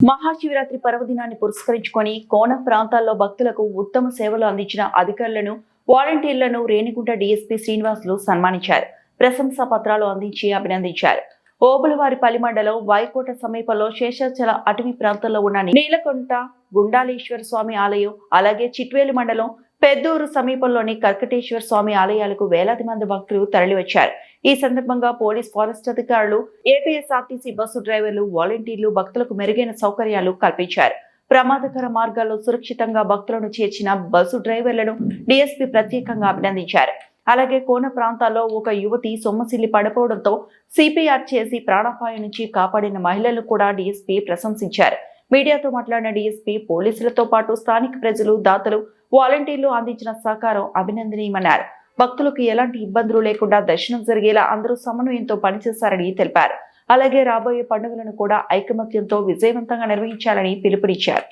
మహాశివరాత్రి పర్వదినాన్ని పురస్కరించుకొని కోన ప్రాంతాల్లో భక్తులకు ఉత్తమ సేవలు అందించిన అధికారులను వాలంటీర్లను రేణిగుంట డీఎస్పీ శ్రీనివాసులు సన్మానించారు. ప్రశంసా పత్రాలు అందించి అభినందించారు. ఓబులవారిపల్లి మండలం వాయుకోట సమీపంలో శేషాచల అటవీ ప్రాంతంలో ఉన్న నీలకొంట గుండాలేశ్వర స్వామి ఆలయం అలాగే చిట్వేలు మండలం పెద్దూరు సమీపంలోని కర్కటేశ్వర స్వామి ఆలయాలకు వేలాది మంది భక్తులు తరలివచ్చారు. ఈ సందర్భంగా పోలీస్ ఫారెస్ట్ అధికారులు ఏపీఎస్ఆర్టీసీ బస్సు డ్రైవర్లు వాలంటీర్లు భక్తులకు మెరుగైన సౌకర్యాలు కల్పించారు. ప్రమాదకర మార్గాల్లో సురక్షితంగా భక్తులను చేర్చిన బస్సు డ్రైవర్లను డీఎస్పీ ప్రత్యేకంగా అభినందించారు. అలాగే కోన ప్రాంతాల్లో ఒక యువతి సొమ్మసిల్లి పడిపోవడంతో సిపిఆర్ చేసి ప్రాణాపాయం నుంచి కాపాడిన మహిళలు కూడా డీఎస్పీ ప్రశంసించారు. మీడియాతో మాట్లాడిన డీఎస్పీ పోలీసులతో పాటు స్థానిక ప్రజలు దాతలు వాలంటీర్లు అందించిన సహకారం అభినందనీయమన్నారు. భక్తులకు ఎలాంటి ఇబ్బందులు లేకుండా దర్శనం జరిగేలా అందరూ సమన్వయంతో పనిచేశారని తెలిపారు. అలాగే రాబోయే పండుగలను కూడా ఐకమత్యంతో విజయవంతంగా నిర్వహించాలని పిలుపునిచ్చారు.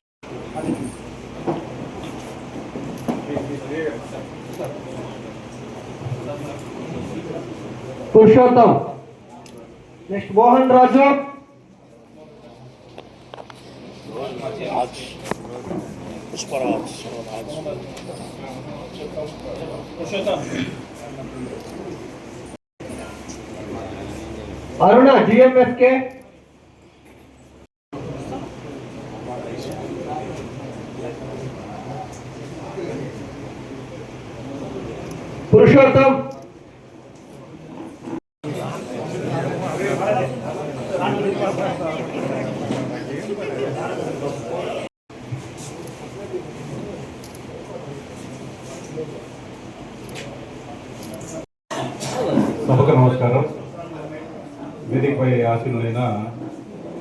Purushottam. Next Mohan Raju. os parados. Aruna GMS K Purushottam సభకు నమస్కారం. వేదికపై ఆశీనులైన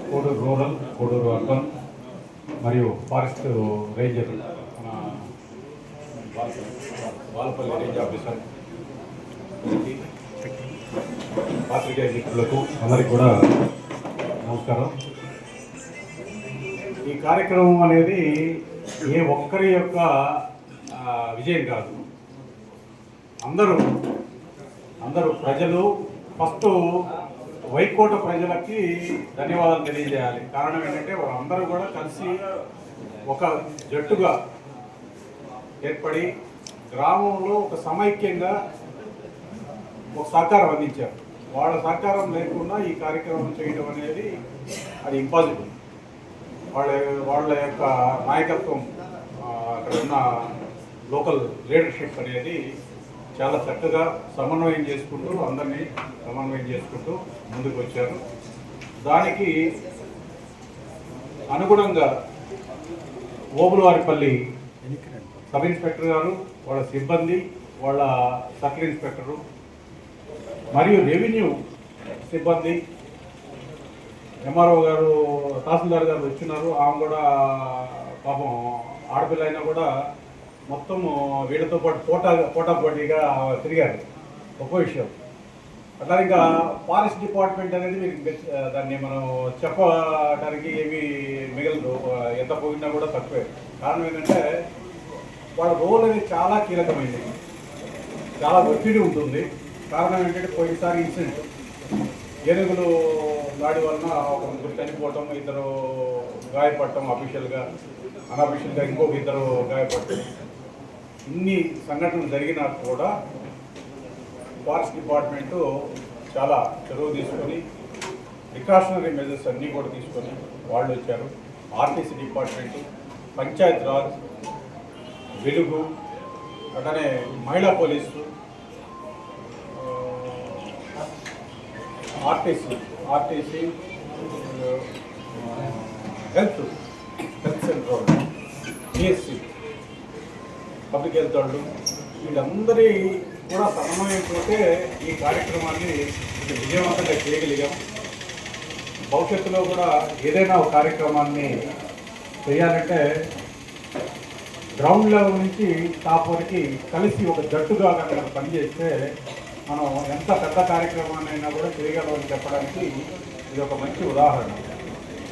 కోడూరు రూరల్ కోడూరు అర్బన్ మరియు ఫారెస్ట్ రేంజర్ మన బాలపల్లి రేంజ్ ఆఫీసర్ పాత్రికేయ మిత్రులకు అందరికీ కూడా నమస్కారం. ఈ కార్యక్రమం అనేది ఏ ఒక్కరి యొక్క విజయం కాదు. అందరూ అందరూ ప్రజలు ఫస్ట్ వైకోట ప్రజలకి ధన్యవాదాలు తెలియజేయాలి. కారణం ఏంటంటే వాళ్ళందరూ కూడా కలిసి ఒక జట్టుగా ఏర్పడి గ్రామంలో ఒక సమైక్యంగా ఒక సహకారం అందించారు. వాళ్ళ సహకారం లేకుండా ఈ కార్యక్రమం చేయడం అనేది అది ఇంపాసిబుల్ వాళ్ళ వాళ్ళ యొక్క నాయకత్వం అక్కడ ఉన్న లోకల్ లీడర్షిప్ అనేది చాలా చక్కగా సమన్వయం చేసుకుంటూ అందరినీ సమన్వయం చేసుకుంటూ ముందుకు వచ్చారు. దానికి అనుగుణంగా ఓబులవారిపల్లి సబ్ ఇన్స్పెక్టర్ గారు వాళ్ళ సిబ్బంది వాళ్ళ సర్కిల్ ఇన్స్పెక్టరు మరియు రెవెన్యూ సిబ్బంది ఎంఆర్ఓ గారు తహసీల్దార్ గారు వచ్చినారు. ఆమె కూడా పాపం ఆడపిల్ల అయినా కూడా మొత్తం వీళ్ళతో పాటు పోటా పోటా పోటీగా తిరిగారు. గొప్ప విషయం. అట్లా ఇంకా ఫారెస్ట్ డిపార్ట్మెంట్ అనేది మీకు బెస్ట్- దాన్ని మనం చెప్పడానికి ఏమీ మిగలదు. ఎంత పోయినా కూడా తక్కువే. కారణం ఏంటంటే వాళ్ళ రోల్ అనేది చాలా కీలకమైనది చాలా ఒత్తిడి ఉంటుంది. కారణం ఏంటంటే పోయినసారి ఇన్సిడెంట్. ఏనుగులు దాడి వలన ఒక ముగ్గురు చనిపోవటం ఇద్దరు గాయపడటం అఫీషియల్గా అన్అఫీషియల్గా ఇంకొక ఇద్దరు గాయపడటం. ఇన్ని సంఘటనలు జరిగినా కూడా ఫారెస్ట్ డిపార్ట్మెంటు చాలా చొరవ తీసుకొని ప్రికాషనరీ మెజర్స్ అన్నీ కూడా తీసుకొని వాళ్ళు వచ్చారు. ఆర్టీసీ డిపార్ట్మెంటు పంచాయత్ రాజ్ వెలుగు అట్లానే మహిళా police RTC RTC health health centre BSc. Public health వాళ్ళు వీళ్ళందరి కూడా సమన్వయంతో ఈ కార్యక్రమాన్ని విజయవంతంగా చేయగలిగాం. భవిష్యత్తులో కూడా ఏదైనా ఒక కార్యక్రమాన్ని చేయాలంటే గ్రౌండ్ లెవెల్ నుంచి టాప్ వరకు కలిసి ఒక జట్టుగా కనుక పనిచేస్తే మనం ఎంత పెద్ద కార్యక్రమాన్ని అయినా కూడా చేయగలమని చెప్పడానికి ఇది ఒక మంచి ఉదాహరణ.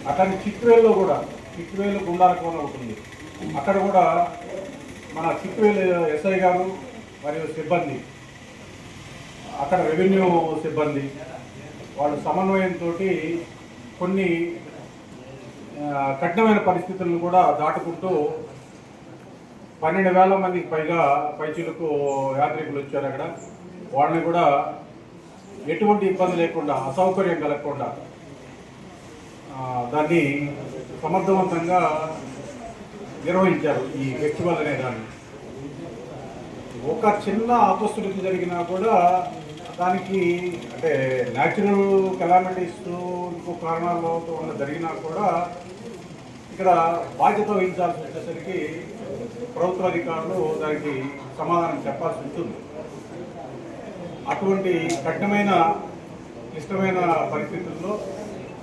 అక్కడ చిక్కువేల్లో కూడా చిక్వేలు గుండాల కోన ఉంటుంది అక్కడ కూడా మన చిత్తూరు ఎస్ఐ గారు మరియు సిబ్బంది అక్కడ రెవెన్యూ సిబ్బంది వాళ్ళు సమన్వయంతో కొన్ని కఠినమైన పరిస్థితులను కూడా దాటుకుంటూ పన్నెండు వేల మందికి పైగా పైచీలకు యాత్రికులు వచ్చారు అక్కడ. వాళ్ళని కూడా ఎటువంటి ఇబ్బంది లేకుండా అసౌకర్యం కలగకుండా దాన్ని సమర్థవంతంగా నిర్వహించారు ఈ ఫెస్టివల్ అనే దాన్ని. ఒక చిన్న ఆపస్తుడికి జరిగినా కూడా దానికి అంటే న్యాచురల్ కెలామిటీస్ ఇంకో కారణాలతో ఉన్న జరిగినా కూడా ఇక్కడ బాధ్యత వహించాల్సి వచ్చేసరికి ప్రభుత్వ అధికారులు దానికి సమాధానం చెప్పాల్సి ఉంటుంది. అటువంటి కఠినమైన క్లిష్టమైన పరిస్థితుల్లో